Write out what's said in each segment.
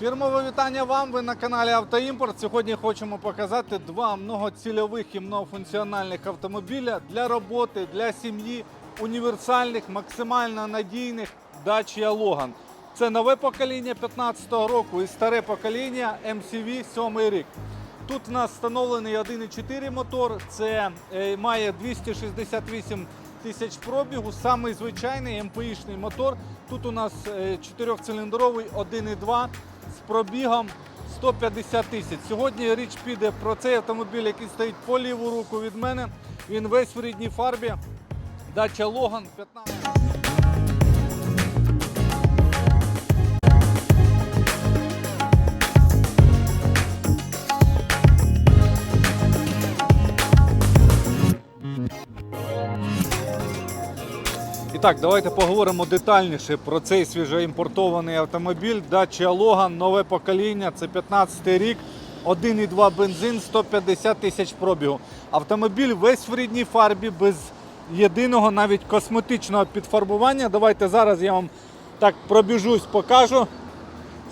Фірмове вітання вам. Ви на каналі Автоімпорт. Сьогодні хочемо показати два многоцільових і многофункціональних автомобіля для роботи, для сім'ї, універсальних, максимально надійних Dacia Logan. Це нове покоління 15-го року і старе покоління MCV 7 рік. Тут в нас встановлений 1,4 мотор, це е, має 268 тисяч пробігу, самий звичайний МПІшний мотор. Тут у нас е, чотирьохциліндровий 1,2 з пробігом 150 тисяч. Сьогодні річ піде про цей автомобіль, який стоїть по ліву руку від мене. Він весь в рідній фарбі. Дача Логан 15. Так, давайте поговоримо детальніше про цей свіжоімпортований автомобіль Dacia Logan, нове покоління, це 15 рік, 1,2 бензин, 150 тисяч пробігу. Автомобіль весь в рідній фарбі, без єдиного навіть косметичного підфарбування. Давайте зараз я вам так пробіжусь, покажу.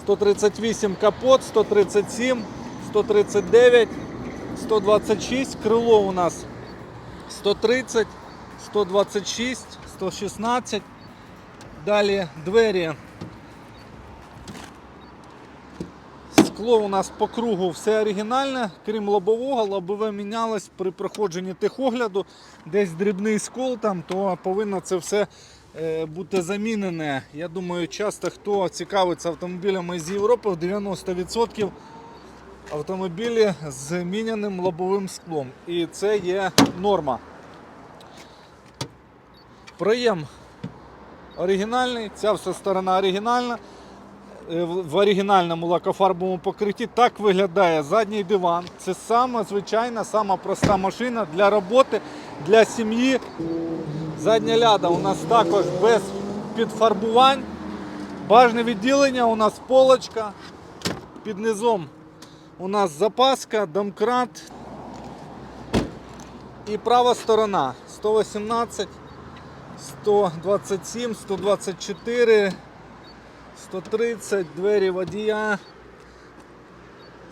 138 капот, 137, 139, 126, крило у нас 130, 126, 116. Далі двері. Скло у нас по кругу все оригінальне, крім лобового. Лобове мінялось при проходженні техогляду. Десь дрібний скол там, то повинно це все е, бути замінене. Я думаю, часто хто цікавиться автомобілями з Європи, в 90% автомобілі з зміняним лобовим склом. І це є норма. Проєм оригінальний, ця вся сторона оригінальна. Е, В оригінальному лакофарбовому покритті так виглядає задній диван. Це сама звичайна, сама проста машина для роботи, для сім'ї. Задня ляда у нас також без підфарбувань. Бажне відділення, у нас полочка. Під низом у нас запаска, домкрат. І права сторона 118. 127, 124, 130, двері водія,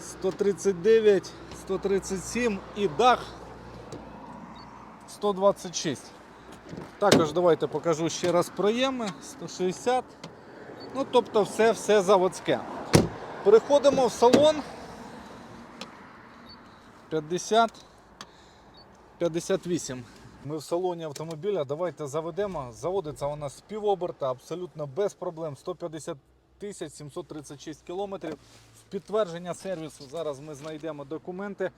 139, 137 і дах 126. Також давайте покажу ще раз проєми 160. Ну, тобто все, все заводське. Переходимо в салон. 50. 58. Ми в салоні автомобіля. Давайте заведемо. Заводиться вона з півоберта, абсолютно без проблем. 150 тисяч 736 кілометрів. В підтвердження сервісу зараз ми знайдемо документи.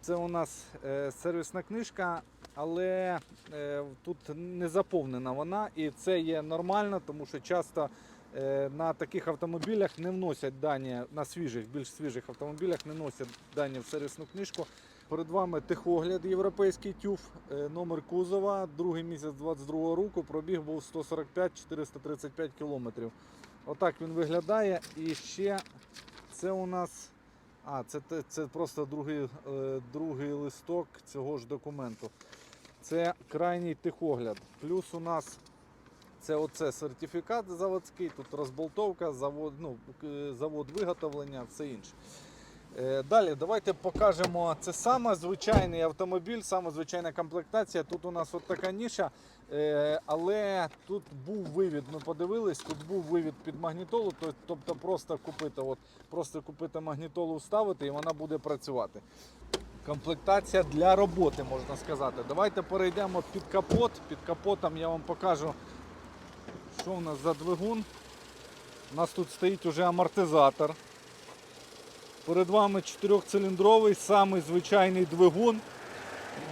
Це у нас е, сервісна книжка, але е, тут не заповнена вона, і це є нормально, тому що часто е, на таких автомобілях не вносять дані на свіжих, більш свіжих автомобілях не носять дані в сервісну книжку. Перед вами техогляд європейський тюф, е, номер кузова, другий місяць 22 року, пробіг був 145-435 кілометрів. Отак він виглядає. І ще це у нас. А, це, це просто другий, е, другий листок цього ж документу. Це крайній техогляд. Плюс у нас це оце сертифікат заводський, тут розболтовка, завод, ну, е, завод виготовлення, все інше. Е, Далі давайте покажемо. Це саме звичайний автомобіль, саме звичайна комплектація. Тут у нас от така ніша, е, але тут був вивід. Ми подивились, тут був вивід під магнітолу, тобто просто купити, от, просто купити магнітолу, вставити і вона буде працювати. Комплектація для роботи, можна сказати. Давайте перейдемо під капот. Під капотом я вам покажу, що у нас за двигун. У нас тут стоїть уже амортизатор. Перед вами чотирьохциліндровий, самий звичайний двигун.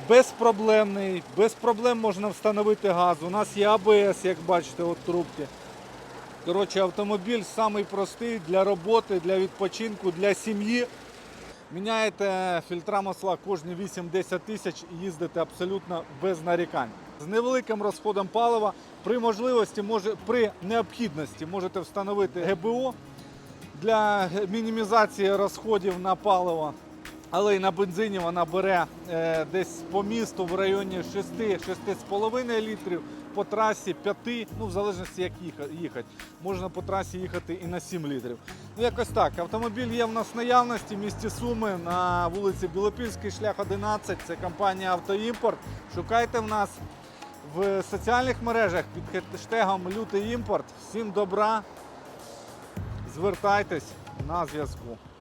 Безпроблемний, без проблем можна встановити газ. У нас є АБС, як бачите, от трубки. Коротше, автомобіль самий простий для роботи, для відпочинку, для сім'ї. Міняєте фільтра масла кожні 8-10 тисяч і їздите абсолютно без нарікань. З невеликим розходом палива при можливості, може, при необхідності можете встановити ГБО для мінімізації розходів на паливо. Але й на бензині вона бере е, десь по місту в районі 6-6,5 літрів. по трасі 5, ну в залежності як їхати. Можна по трасі їхати і на 7 літрів. Ну якось так. Автомобіль є в нас в наявності в місті Суми на вулиці Білопільський, шлях 11. Це компанія Автоімпорт. Шукайте в нас в соціальних мережах під хештегом Лютий імпорт. Всім добра. Звертайтесь на зв'язку.